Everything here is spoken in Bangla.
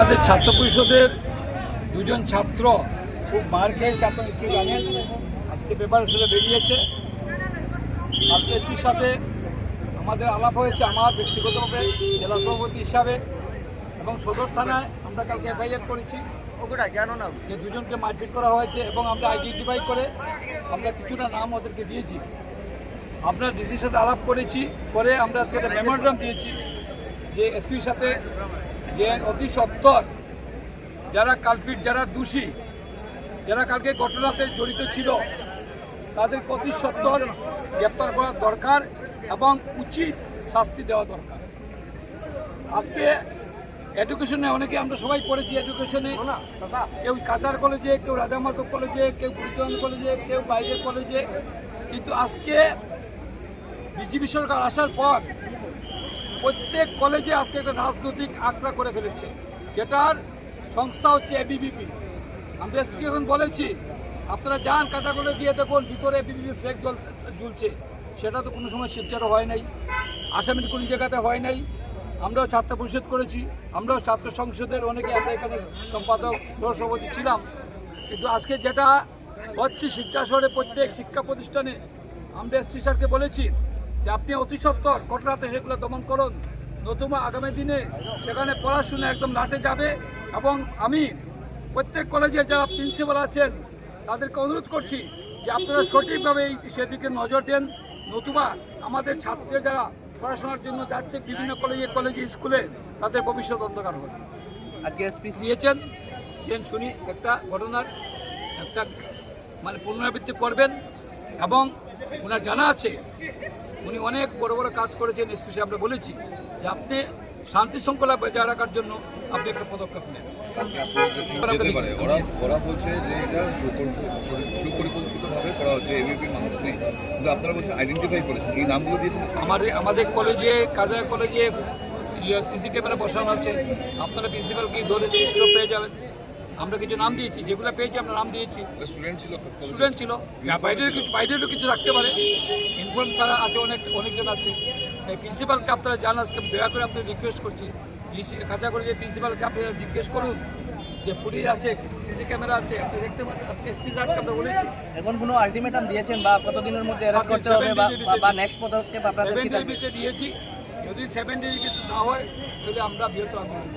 আমাদের ছাত্র পরিষদের দুজন ছাত্র খুব মার খেয়েছে, আপনার নিশ্চয়ই জানেন। আজকে পেপার হিসেবে বেরিয়েছে। আজকে সাথে আমাদের আলাপ হয়েছে আমার ব্যক্তিগতভাবে, জেলা সভাপতি হিসাবে এবং সদর থানায় আমরা কালকে এফআইআর করেছি। যে দুজনকে মারপিট করা হয়েছে এবং আমরা আইডেন্টিফাই করে আমরা কিছুটা নাম ওদেরকে দিয়েছি। আমরা ডিসির সাথে আলাপ করেছি, করে আমরা আজকে একটা মেমোরান্ডাম দিয়েছি যে এসপির সাথে যে অতি সত্তর যারা কালপিট যারা দোষী যারা কালকে ঘটনাতে জড়িত ছিল তাদের অতি সত্তর গ্রেপ্তার করা দরকার এবং উচিত শাস্তি দেওয়া দরকার। আজকে এডুকেশনে অনেকে আমরা সবাই পড়েছি এডুকেশনে কেউ কাতার কলেজে কেউ রাজামাতো কলেজে কেউ গুরুচরণ কলেজে কেউ বাইরের কলেজে কিন্তু আজকে বিজেপি সরকার আসার পর প্রত্যেক কলেজে আজকে একটা রাজনৈতিক আক্রা করে ফেলেছে। যেটার সংস্থা হচ্ছে এবিবিপি আজকে এখন বলেছি, আপনারা যান করে দিয়ে দেখুন, ভিতরে এবিবিপি ফ্ল্যাগ জল ঝুলছে সেটা তো কোনো সময় শিলচারও হয় নাই, আসামের কোনো জায়গাতে হয় নাই। আমরাও ছাত্র পরিষদ করেছি, আমরাও ছাত্র সংসদের অনেকে আমরা এখানে সম্পাদক, সভাপতি ছিলাম। কিন্তু আজকে যেটা হচ্ছে শিক্ষা শহরে প্রত্যেক শিক্ষা প্রতিষ্ঠানে, আমরা এসসি স্যারকে বলেছি যে আপনি অতি সত্তর ঘটনাতে সেগুলো দমন করুন। নতুবা আগামী দিনে সেখানে পড়াশোনা একদম লাটে যাবে এবং আমি প্রত্যেক কলেজের যারা প্রিন্সিপাল আছেন তাদেরকে অনুরোধ করছি যে আপনারা সঠিকভাবে এই সেদিকে নজর দেন। নতুবা আমাদের ছাত্রীরা যারা পড়াশোনার জন্য যাচ্ছে বিভিন্ন কলেজে কলেজে স্কুলে তাদের ভবিষ্যৎ অন্ধকার হবে। আজকে এসপি দিয়েছেন যে শুনি একটা ঘটনার একটা মানে পুনরাবৃত্তি করবেন এবং ওনার জানা আছে উনি অনেক বড় বড় কাজ করেছেন স্পেশালি আমরা বলেছি যে আপনি শান্তি শৃঙ্খলা বজায় রাখার জন্য আপনি একটা পদক্ষেপ নেন। ওরা ওরা বলছে যে এটা সুপরিকল্পিতভাবে করা হচ্ছে এবিপি মানুষ নেই কিন্তু আপনারা বলছেন আইডেন্টিফাই করেছেন এই নামগুলো দিয়েছেন আমাদের আমাদের কলেজে কাজা কলেজে সিসি ক্যামেরা বসানো আছে। আপনারা প্রিন্সিপালকে ধরে যে সব পেয়ে যাবেন। আমরা কিছু নাম দিয়েছি যেগুলো পেয়েছি আমরা নাম দিয়েছি। স্টুডেন্ট ছিল স্টুডেন্ট ছিল। বাইরের কিছু বাইরেরও কিছু থাকতে পারে। ইনফ্লুয়েন্স ছাড়া আছে অনেক অনেকজন আছে। এই প্রিন্সিপালকে আপনারা জানান আজকে দয়া করে আপনাদের রিকোয়েস্ট করছি। কাঁচা করে যে প্রিন্সিপালকে আপনারা জিজ্ঞেস করুন যে ফুটেজ আছে সিসি ক্যামেরা আছে আপনি দেখতে পাচ্ছেন আজকে এসপি স্যারকে আমরা বলেছি। এখন কোনো আলটিমেটাম দিয়েছেন বা কতদিনের মধ্যে অ্যারেস্ট করতে হবে বা নেক্সট পদক্ষেপ আপনাদের কি দিয়েছি। যদি সেভেন ডের ভিতরে না হয় তাহলে আমরা বৃহত্তর আন্দোলন।